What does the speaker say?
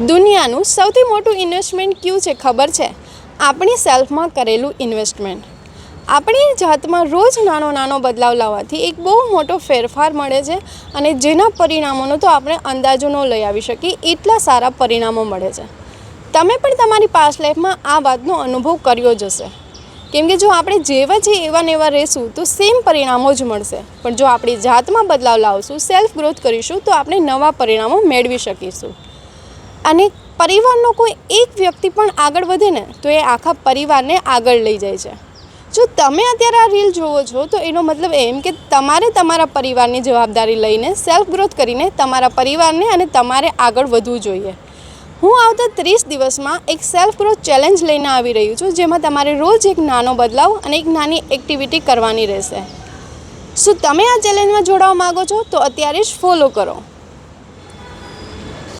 દુનિયાનું સૌથી મોટું ઇન્વેસ્ટમેન્ટ કયું છે ખબર છે? આપણી સેલ્ફમાં કરેલું ઇન્વેસ્ટમેન્ટ આપણી જાતમાં રોજ નાનો નાનો બદલાવ લાવવાથી એક બહુ મોટો ફેરફાર મળે છે અને જેના પરિણામોનો તો આપણે અંદાજો ન લઈ આવી શકીએ, એટલા સારા પરિણામો મળે છે. તમે પણ તમારી પાસ્ટ લાઈફમાં આ વાતનો અનુભવ કર્યો જ હશે. કેમ કે જો આપણે જેવા જે એવા ને એવા રહેશું, તો સેમ પરિણામો જ મળશે. પણ જો આપણી જાતમાં બદલાવ લાવશું સેલ્ફ ગ્રોથ કરીશું, તો આપણે નવા પરિણામો મેળવી શકીશું. અને પરિવારનો કોઈ એક વ્યક્તિ પણ આગળ વધે ને, તો એ આખા પરિવારને આગળ લઈ જાય છે. જો તમે અત્યારે આ રીલ જોવો છો, તો એનો મતલબ એમ કે તમારે તમારા પરિવારની જવાબદારી લઈને સેલ્ફ ગ્રોથ કરીને તમારા પરિવારને અને તમારે આગળ વધવું જોઈએ. હું આવતા ત્રીસ દિવસમાં એક સેલ્ફ ગ્રોથ ચેલેન્જ લઈને આવી રહ્યું છું, જેમાં તમારે રોજ એક નાનો બદલાવ અને એક નાની એક્ટિવિટી કરવાની રહેશે. શું તમે આ ચેલેન્જમાં જોડાવા માગો છો? તો અત્યારે જ ફોલો કરો.